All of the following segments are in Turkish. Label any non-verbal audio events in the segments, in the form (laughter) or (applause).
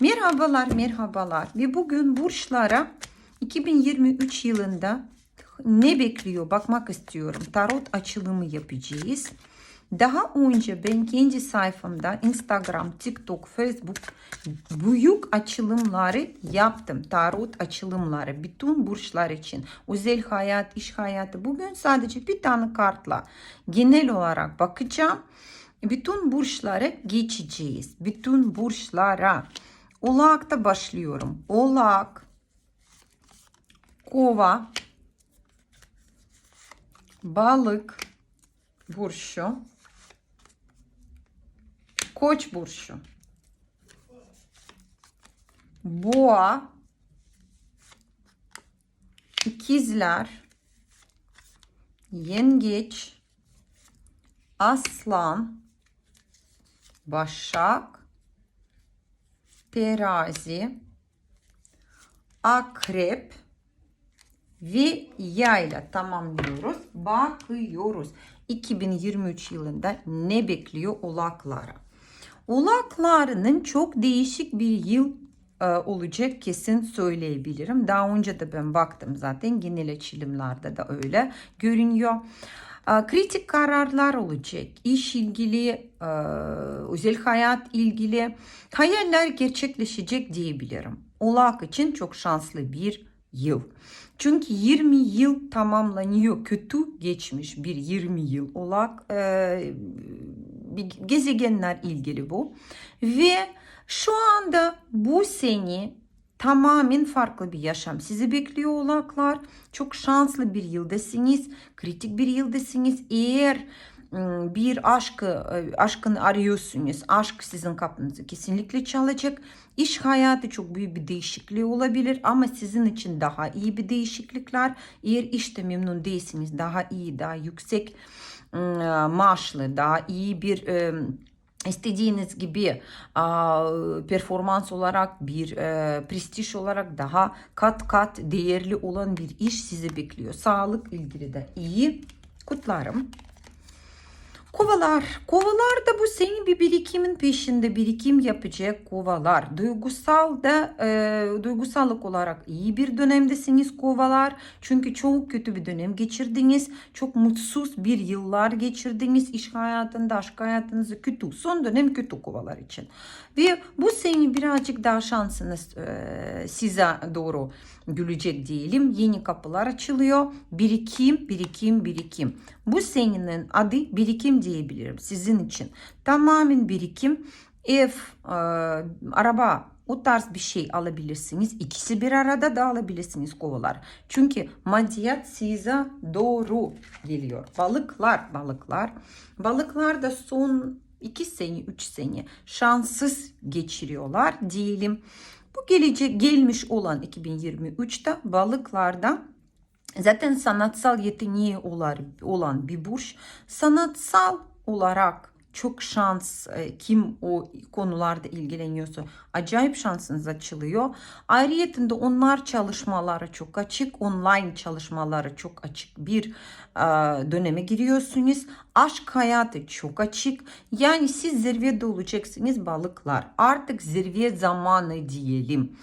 Merhabalar, merhabalar. Ve bugün burçlara 2023 yılında ne bekliyor bakmak istiyorum. Tarot açılımı yapacağız. Daha önce ben kendi sayfamda Instagram, TikTok, Facebook büyük açılımları yaptım. Tarot açılımları bütün burçlar için. Özel hayat, iş hayatı. Bugün sadece bir tane kartla genel olarak bakacağım. Bütün burçlara geçeceğiz. Bütün burçlara. Oğlak'ta başlıyorum. Oğlak, Kova, Balık burcu, Koç burcu, Boğa, İkizler, Yengeç, Aslan, Başak, Terazi, Akrep ve Yayla tamamlıyoruz. Bakıyoruz. 2023 yılında ne bekliyor Oğlaklara? Oğlaklarının çok değişik bir yıl e, olacak kesin söyleyebilirim. Daha önce de ben baktım zaten genel açılımlarda da öyle görünüyor. E, Kritik kararlar olacak. İş ilgili, e, özel hayat ilgili hayaller gerçekleşecek diyebilirim. Oğlak için çok şanslı bir yıl. Çünkü 20 yıl tamamlanıyor. Kötü geçmiş bir 20 yıl. Oğlak e, gezegenler ilgili bu. Ve şu anda bu seni tamamen farklı bir yaşam sizi bekliyor oğlaklar. Çok şanslı bir yıldasınız. Kritik bir yıldasınız. Eğer ım, bir aşkı aşkını arıyorsunuz. Aşk sizin kapınızı kesinlikle çalacak. İş hayatı çok büyük bir değişikliği olabilir ama sizin için daha iyi bir değişiklikler. Eğer işte memnun değilsiniz daha iyi, daha yüksek ım, maaşlı, daha iyi bir istediğiniz gibi performans olarak bir e, prestij olarak daha kat kat değerli olan bir iş sizi bekliyor. Sağlık ilgili de iyi kutlarım. Kovalar. Kovalar da bu senin bir birikimin peşinde birikim yapacak kovalar. Duygusal da e, duygusallık olarak iyi bir dönemdesiniz kovalar. Çünkü çok kötü bir dönem geçirdiniz. Çok mutsuz bir yıllar geçirdiniz. İş hayatında, aşk hayatınızda kötü. Son dönem kötü kovalar için. Ve bu seni birazcık daha şansınız e, size doğru gülecek diyelim. Yeni kapılar açılıyor. Birikim, birikim, birikim. Bu senenin adı birikim diyebilirim sizin için. Tamamen birikim. Ev, e, araba, o tarz bir şey alabilirsiniz. İkisi bir arada da alabilirsiniz kovalar. Çünkü maddiyat size doğru geliyor. Balıklar, balıklar. Balıklar da son 2 sene, 3 sene şanssız geçiriyorlar diyelim. Bu gelecek gelmiş olan 2023'te balıklardan zaten sanatsal yeteneği olan bir burç sanatsal olarak çok şans kim o konularda ilgileniyorsa acayip şansınız açılıyor. Ayrıyetinde onlar çalışmaları çok açık, online çalışmaları çok açık bir döneme giriyorsunuz. Aşk hayatı çok açık. Yani siz zirvede olacaksınız balıklar. Artık zirve zamanı diyelim.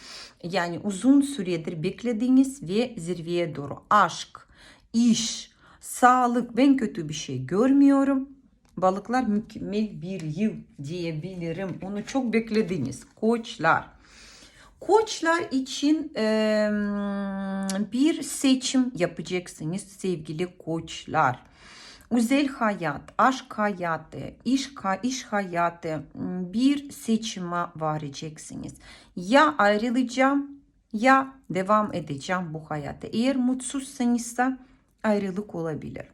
Yani uzun süredir beklediğiniz ve zirveye doğru aşk, iş, sağlık ben kötü bir şey görmüyorum. Balıklar mükemmel bir yıl diyebilirim. Onu çok beklediniz. Koçlar. Koçlar için e, bir seçim yapacaksınız sevgili koçlar. Özel hayat, aşk hayatı, iş, iş hayatı bir seçime varacaksınız. Ya ayrılacağım ya devam edeceğim bu hayata. Eğer mutsuzsanız da ayrılık olabilir.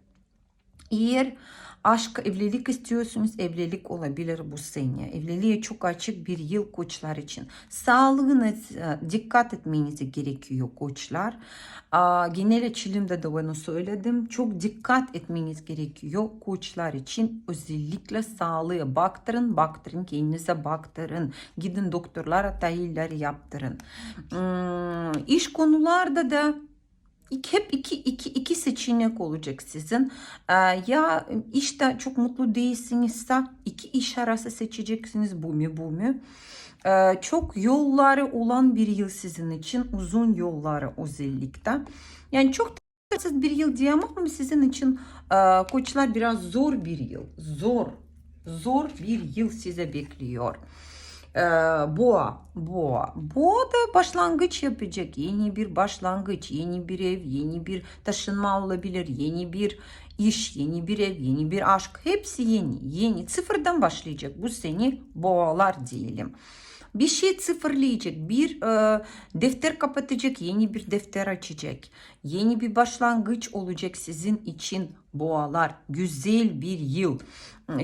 Eğer aşk, evlilik istiyorsunuz evlilik olabilir bu sene. Evliliğe çok açık bir yıl koçlar için. Sağlığınız dikkat etmeniz gerekiyor koçlar. Genel açılımda da onu söyledim. Çok dikkat etmeniz gerekiyor koçlar için. Özellikle sağlığa baktırın, baktırın kendinize baktırın. Gidin doktorlara tahliller yaptırın. Hmm, iş konularda da hep iki, iki, iki seçenek olacak sizin. Ee, ya işte çok mutlu değilsinizse iki iş arası seçeceksiniz bu mu bu mu. Ee, çok yolları olan bir yıl sizin için. Uzun yolları özellikle. Yani çok tatsız bir yıl diyemem ama sizin için e, koçlar biraz zor bir yıl. Zor. Zor bir yıl size bekliyor. Boğa, boğa. Boğa da başlangıç yapacak. Yeni bir başlangıç, yeni bir ev, yeni bir taşınma olabilir, yeni bir iş, yeni bir ev, yeni bir aşk. Hepsi yeni, yeni. Sıfırdan başlayacak bu seni boğalar diyelim. Bir şey sıfırlayacak, bir e, defter kapatacak, yeni bir defter açacak. Yeni bir başlangıç olacak sizin için boğalar. Güzel bir yıl.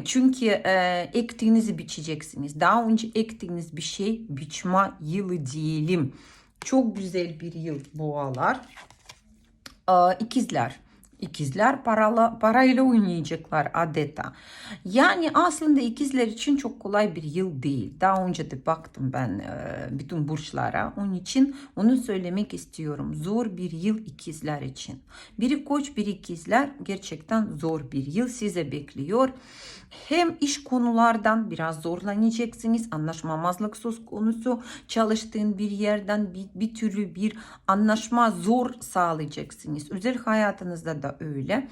Çünkü e, ektiğinizi biçeceksiniz. Daha önce ektiğiniz bir şey biçme yılı diyelim. Çok güzel bir yıl boğalar. E, ikizler. İkizler paralı, parayla oynayacaklar adeta. Yani aslında ikizler için çok kolay bir yıl değil. Daha önce de baktım ben e, bütün burçlara. Onun için onu söylemek istiyorum. Zor bir yıl ikizler için. Biri koç, biri ikizler gerçekten zor bir yıl size bekliyor. Hem iş konulardan biraz zorlanacaksınız. Anlaşmamazlık söz konusu. Çalıştığın bir yerden bir, bir türlü bir anlaşma zor sağlayacaksınız. Özel hayatınızda da öyle.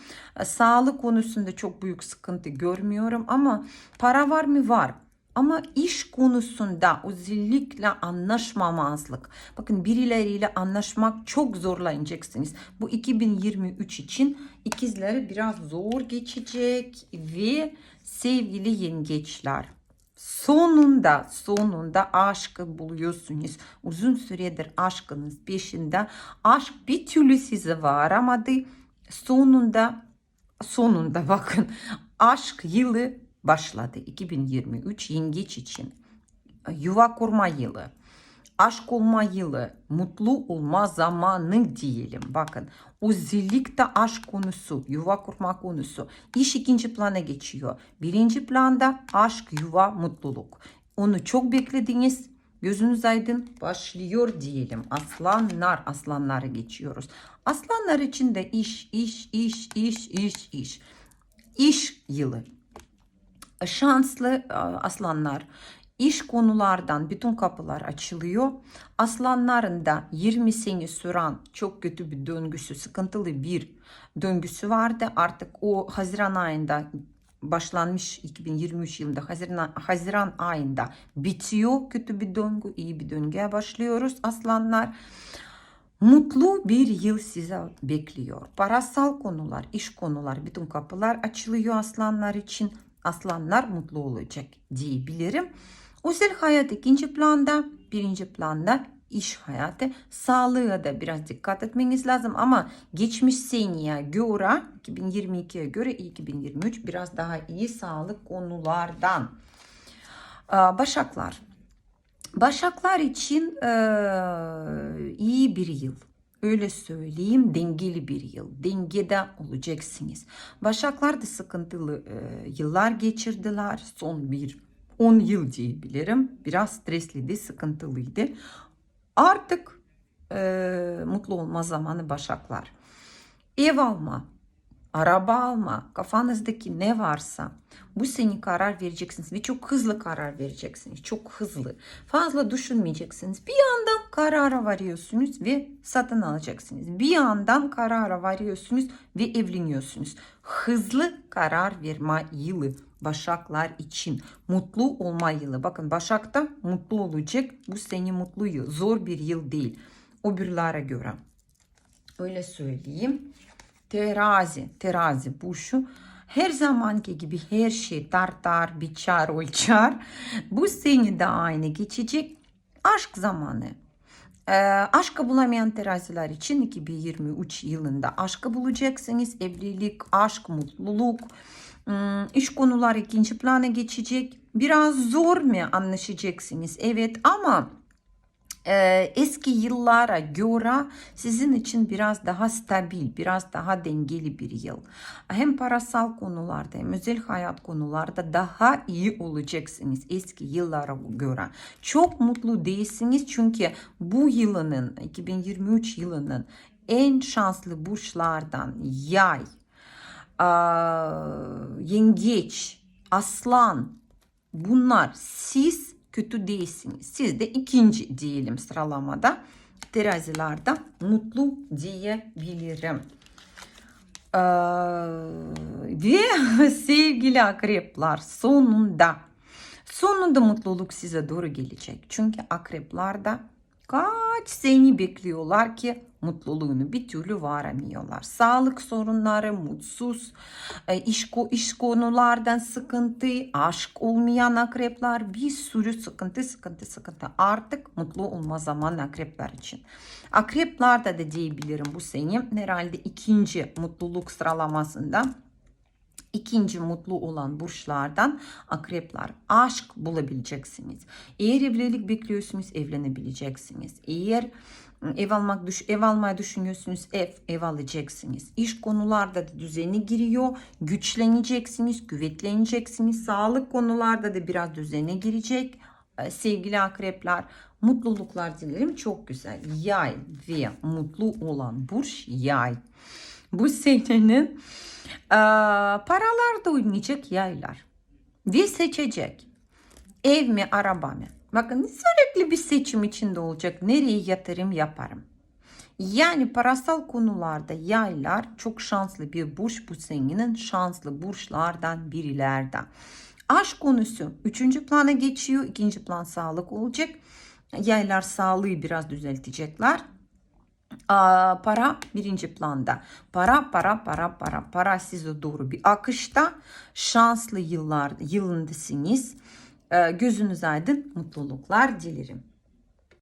Sağlık konusunda çok büyük sıkıntı görmüyorum ama para var mı? Var. Ama iş konusunda özellikle anlaşmamazlık. Bakın birileriyle anlaşmak çok zorlanacaksınız. Bu 2023 için ikizleri biraz zor geçecek ve sevgili yengeçler sonunda sonunda aşkı buluyorsunuz. Uzun süredir aşkınız peşinde. Aşk bir türlü size varamadı. Sonunda sonunda bakın aşk yılı başladı 2023 yengeç için. Yuva kurma yılı, aşk olma yılı, mutlu olma zamanı diyelim. Bakın özellikle aşk konusu, yuva kurma konusu iş ikinci plana geçiyor. Birinci planda aşk, yuva, mutluluk. Onu çok beklediniz. Gözünüz aydın başlıyor diyelim. Aslanlar, aslanlara geçiyoruz. Aslanlar için de iş, iş, iş, iş, iş, iş. İş yılı şanslı e, aslanlar iş konulardan bütün kapılar açılıyor. Aslanların da 20 sene süren çok kötü bir döngüsü, sıkıntılı bir döngüsü vardı. Artık o Haziran ayında başlanmış 2023 yılında Haziran, Haziran ayında bitiyor kötü bir döngü, iyi bir döngüye başlıyoruz aslanlar. Mutlu bir yıl size bekliyor. Parasal konular, iş konular, bütün kapılar açılıyor aslanlar için aslanlar mutlu olacak diyebilirim. Özel hayat ikinci planda, birinci planda iş hayatı. Sağlığa da biraz dikkat etmeniz lazım ama geçmiş seneye göre 2022'ye göre 2023 biraz daha iyi sağlık konulardan. Başaklar. Başaklar için iyi bir yıl. Öyle söyleyeyim dengeli bir yıl. Dengede olacaksınız. Başaklar da sıkıntılı e, yıllar geçirdiler. Son bir 10 yıl diyebilirim. Biraz stresliydi, sıkıntılıydı. Artık e, mutlu olma zamanı Başaklar. Ev alma, araba alma, kafanızdaki ne varsa bu seni karar vereceksiniz ve çok hızlı karar vereceksiniz. Çok hızlı. Fazla düşünmeyeceksiniz. Bir yandan karara varıyorsunuz ve satın alacaksınız. Bir yandan karara varıyorsunuz ve evleniyorsunuz. Hızlı karar verme yılı Başaklar için mutlu olma yılı. Bakın Başak'ta mutlu olacak. Bu seni mutlu yıl. Zor bir yıl değil. O birlere göre. Öyle söyleyeyim. Terazi, terazi bu. Her zamanki gibi her şey tartar, biçar, ölçer. Bu seni de aynı geçecek. Aşk zamanı. Ee, aşkı bulamayan teraziler için 2023 yılında aşkı bulacaksınız. Evlilik, aşk, mutluluk, iş konular ikinci plana geçecek. Biraz zor mu anlaşacaksınız? Evet ama e, eski yıllara göre sizin için biraz daha stabil, biraz daha dengeli bir yıl. Hem parasal konularda hem özel hayat konularda daha iyi olacaksınız eski yıllara göre. Çok mutlu değilsiniz çünkü bu yılının 2023 yılının en şanslı burçlardan yay, yengeç, aslan bunlar siz kötü değilsiniz. Siz de ikinci diyelim sıralamada. Terazilerde mutlu diyebilirim. Ee, ve (laughs) sevgili akrepler sonunda sonunda mutluluk size doğru gelecek. Çünkü akreplarda kaç seni bekliyorlar ki mutluluğunu bir türlü varamıyorlar. Sağlık sorunları, mutsuz, e, iş, iş konulardan sıkıntı, aşk olmayan akrepler bir sürü sıkıntı, sıkıntı, sıkıntı. Artık mutlu olma zamanı akrepler için. Akreplerde de diyebilirim bu sene herhalde ikinci mutluluk sıralamasında ikinci mutlu olan burçlardan akrepler aşk bulabileceksiniz. Eğer evlilik bekliyorsunuz evlenebileceksiniz. Eğer ev almak düş ev almayı düşünüyorsunuz ev ev alacaksınız. İş konularda da düzeni giriyor. Güçleneceksiniz, güvetleneceksiniz. Sağlık konularda da biraz düzene girecek. Ee, Sevgili akrepler mutluluklar dilerim. Çok güzel. Yay ve mutlu olan burç yay. Bu senenin paralar da oynayacak yaylar. Ve seçecek. Ev mi araba mı? Bakın sürekli bir seçim içinde olacak. Nereye yatırım yaparım? Yani parasal konularda yaylar çok şanslı bir burç bu senenin şanslı burçlardan birilerden. Aşk konusu üçüncü plana geçiyor. ikinci plan sağlık olacak. Yaylar sağlığı biraz düzeltecekler. Para birinci planda. Para, para, para, para. Para size doğru bir akışta. Şanslı yıllar, yılındasınız. Ee, gözünüz aydın, mutluluklar dilerim.